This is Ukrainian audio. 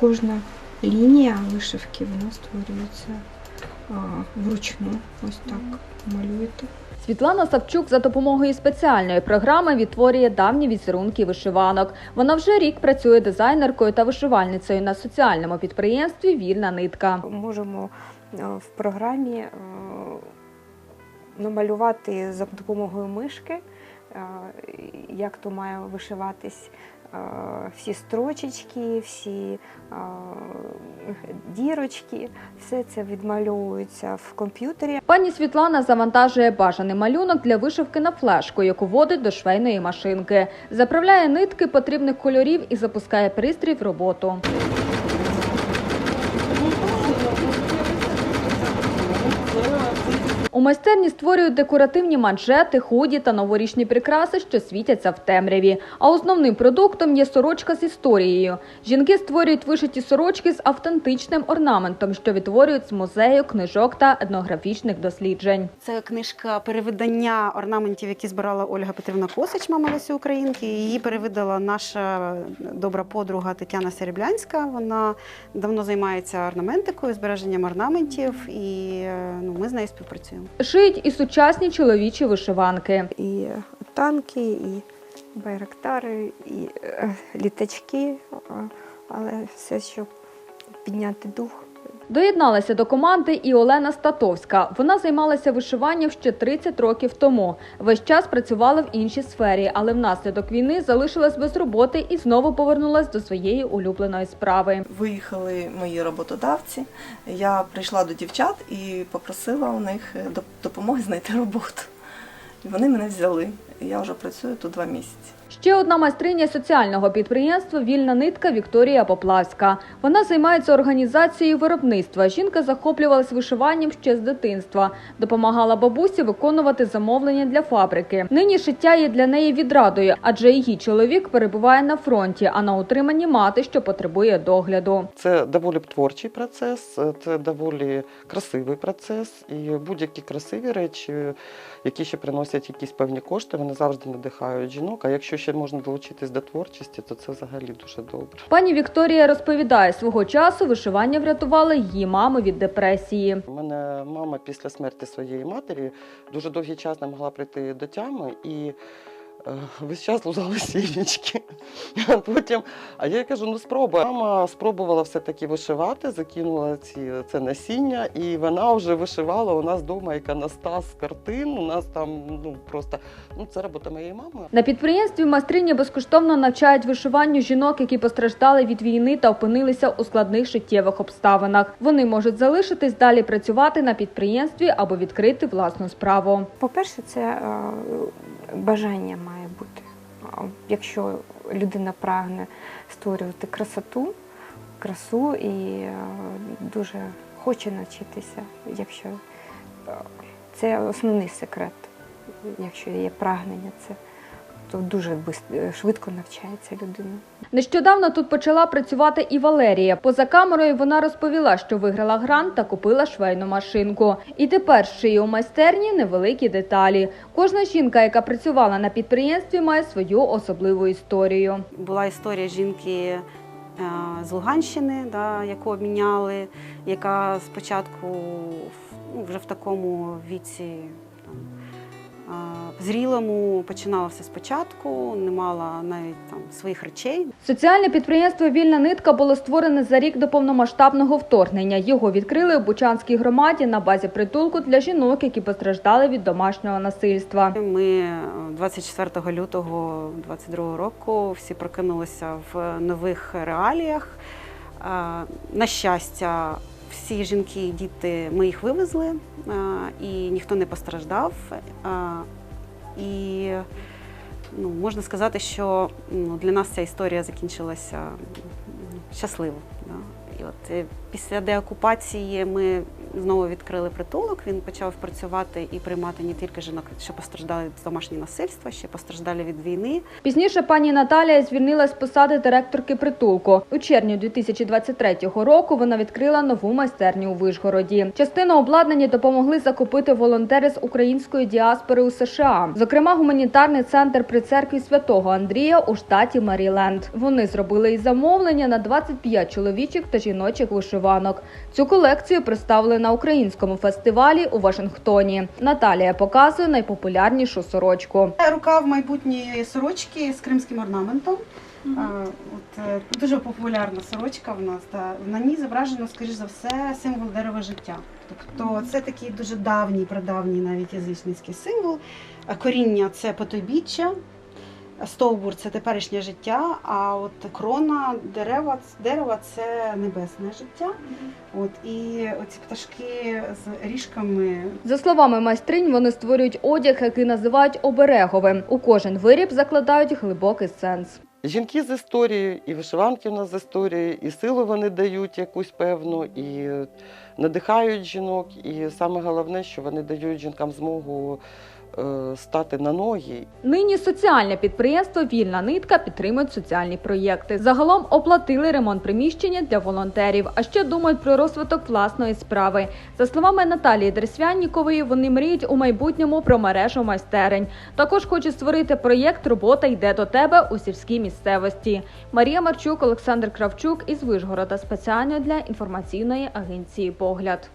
Кожна лінія вишивки вона створюється а, вручну. Ось так малюєте. Світлана Савчук за допомогою спеціальної програми відтворює давні візерунки вишиванок. Вона вже рік працює дизайнеркою та вишивальницею на соціальному підприємстві Вільна нитка. Можемо е, в програмі е, намалювати за допомогою мишки, е, як то має вишиватись всі строчечки, всі дірочки. Все це відмальовується в комп'ютері. Пані Світлана завантажує бажаний малюнок для вишивки на флешку, яку водить до швейної машинки. Заправляє нитки потрібних кольорів і запускає пристрій в роботу. У майстерні створюють декоративні манжети, худі та новорічні прикраси, що світяться в темряві. А основним продуктом є сорочка з історією. Жінки створюють вишиті сорочки з автентичним орнаментом, що відтворюють з музею, книжок та етнографічних досліджень. Це книжка перевидання орнаментів, які збирала Ольга Петрівна Косич, мама Лесі Українки. Її перевидала наша добра подруга Тетяна Сереблянська. Вона давно займається орнаментикою, збереженням орнаментів, і е, ну, ми з нею співпрацюємо. Шиють і сучасні чоловічі вишиванки. І танки, і байрактари, і е, літачки, але все, щоб підняти дух. Доєдналася до команди і Олена Статовська. Вона займалася вишиванням ще 30 років тому. Весь час працювала в іншій сфері, але внаслідок війни залишилась без роботи і знову повернулась до своєї улюбленої справи. Виїхали мої роботодавці. Я прийшла до дівчат і попросила у них е, допомоги знайти роботу. Вони мене взяли. Я вже працюю тут два місяці. Ще одна майстриня соціального підприємства Вільна нитка Вікторія Поплавська. Вона займається організацією виробництва. Жінка захоплювалась вишиванням ще з дитинства, допомагала бабусі виконувати замовлення для фабрики. Нині шиття є для неї відрадою, адже її чоловік перебуває на фронті, а на утриманні мати, що потребує догляду. Це доволі творчий процес, це доволі красивий процес, і будь-які красиві речі, які ще приносять якісь певні кошти, вони завжди надихають жінок. А якщо ще можна долучитись до творчості, то це взагалі дуже добре. Пані Вікторія розповідає, свого часу вишивання врятувало її маму від депресії. У мене мама після смерті своєї матері дуже довгий час не могла прийти до тями і весь час лузали сімечки. Потім, а я кажу, ну спробуй. Мама спробувала все-таки вишивати, закинула ці, це насіння, і вона вже вишивала у нас вдома іконостас картин. У нас там ну просто ну це робота моєї мами. На підприємстві майстрині безкоштовно навчають вишиванню жінок, які постраждали від війни та опинилися у складних життєвих обставинах. Вони можуть залишитись далі працювати на підприємстві або відкрити власну справу. По-перше, це е, бажання має бути. Якщо людина прагне створювати красоту, красу і е, дуже хоче навчитися, якщо е, це основний секрет, якщо є прагнення, це то дуже е, швидко навчається людина. Нещодавно тут почала працювати і Валерія. Поза камерою вона розповіла, що виграла грант та купила швейну машинку. І тепер шиє у майстерні невеликі деталі. Кожна жінка, яка працювала на підприємстві, має свою особливу історію. Була історія жінки е, з Луганщини, да, яку обміняли, яка спочатку ну, вже в такому віці там, зрілому починала все спочатку, не мала навіть там своїх речей. Соціальне підприємство Вільна нитка було створене за рік до повномасштабного вторгнення. Його відкрили у Бучанській громаді на базі притулку для жінок, які постраждали від домашнього насильства. Ми е, 24 лютого 22 року всі прокинулися в нових реаліях. Е, На щастя, всі жінки і діти ми їх вивезли, е, і ніхто не постраждав. І ну, можна сказати, що ну, для нас ця історія закінчилася щасливо. Да. І от е, після деокупації ми знову відкрили притулок. Він почав працювати і приймати не тільки жінок, що постраждали від домашнього насильства, ще постраждали від війни. Пізніше пані Наталія звільнилась з посади директорки притулку. У червні 2023 року вона відкрила нову майстерню у Вишгороді. Частину обладнання допомогли закупити волонтери з української діаспори у США, зокрема гуманітарний центр при церкві святого Андрія у штаті Меріленд. Вони зробили і замовлення на 25 чоловічих та жіночих вишиванок. Цю колекцію представили на українському фестивалі у Вашингтоні. Наталія показує найпопулярнішу сорочку. Рукав майбутньої сорочки з кримським орнаментом. От, е, дуже популярна сорочка в нас. Та на ній зображено, скоріш за все, символ дерева життя. Тобто це такий дуже давній, прадавній навіть язичницький символ. Коріння це потойбіччя, стовбур це теперішнє життя, а от крона дерева, дерева це небесне життя. От, і оці пташки з ріжками За словами майстринь, вони створюють одяг, який називають обереговим. У кожен виріб закладають глибокий сенс. Жінки з історією, і вишиванки в нас з історією, і силу вони дають якусь певну, і надихають жінок. І саме головне, що вони дають жінкам змогу е, стати на ноги Нині соціальне підприємство Вільна нитка підтримують соціальні проєкти. Загалом оплатили ремонт приміщення для волонтерів, а ще думають про розвиток власної справи. За словами Наталії Дресвяннікової, вони мріють у майбутньому про мережу майстерень. Також хочуть створити проєкт Робота йде до тебе у сільській місцевості. Марія Марчук, Олександр Кравчук із Вишгорода спеціально для інформаційної агенції Погляд.